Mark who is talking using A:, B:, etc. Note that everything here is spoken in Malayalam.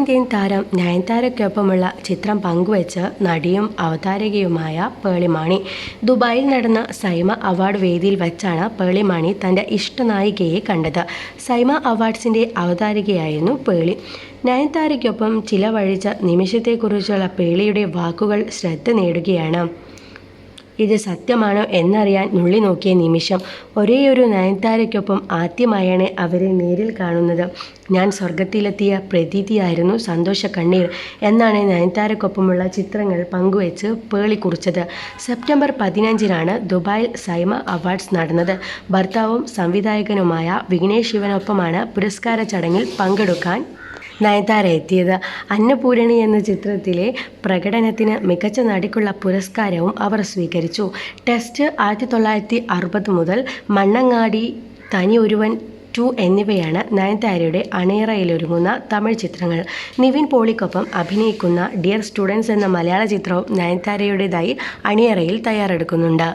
A: തെന്നിന്ത്യൻ താരം നയൻതാരയ്ക്കൊപ്പമുള്ള ചിത്രം പങ്കുവച്ച് നടിയും അവതാരകയുമായ പേളിമാണി. ദുബായിൽ നടന്ന സൈമ അവാർഡ് വേദിയിൽ വച്ചാണ് പേളിമാണി തന്റെ ഇഷ്ടനായികയെ കണ്ടത്. സൈമ അവാർഡ്സിന്റെ അവതാരകയായിരുന്നു പേളി. നയൻതാരയ്ക്കൊപ്പം ചിലവഴിച്ച നിമിഷത്തെക്കുറിച്ചുള്ള പേളിയുടെ വാക്കുകൾ ശ്രദ്ധ നേടുകയാണ്. ഇത് സത്യമാണോ എന്നറിയാൻ നുള്ളി നോക്കിയ നിമിഷം ഒരേയൊരു നയൻതാരയ്ക്കൊപ്പം ആദ്യമായാണ് അവരെ നേരിൽ കാണുന്നത്. ഞാൻ സ്വർഗത്തിലെത്തിയ പ്രതീതിയായിരുന്നു സന്തോഷ കണ്ണീർ എന്നാണ് നയൻതാരയ്ക്കൊപ്പമുള്ള ചിത്രങ്ങൾ പങ്കുവച്ച് പേളി കുറിച്ചത്. സെപ്റ്റംബർ പതിനഞ്ചിനാണ് ദുബായിൽ സൈമ അവാർഡ്സ് നടന്നത്. ഭർത്താവും സംവിധായകനുമായ വിഘ്നേഷ് ശിവനൊപ്പമാണ് പുരസ്കാര ചടങ്ങിൽ പങ്കെടുക്കാൻ നയൻതാര എത്തിയത് അന്നപൂരണി എന്ന ചിത്രത്തിലെ പ്രകടനത്തിന് മികച്ച നടിക്കുള്ള പുരസ്കാരവും അവർ സ്വീകരിച്ചു. ടെസ്റ്റ് ആയിരത്തി തൊള്ളായിരത്തി അറുപത് മുതൽ മണ്ണങ്ങാടി തനി ഒരുവൻ ടു എന്നിവയാണ് നയൻതാരയുടെ അണിയറയിലൊരുങ്ങുന്ന തമിഴ് ചിത്രങ്ങൾ. നിവിൻ പോളിക്കൊപ്പം അഭിനയിക്കുന്ന ഡിയർ സ്റ്റുഡൻസ് എന്ന മലയാള ചിത്രവും നയൻതാരയുടേതായി അണിയറയിൽ തയ്യാറെടുക്കുന്നുണ്ട്.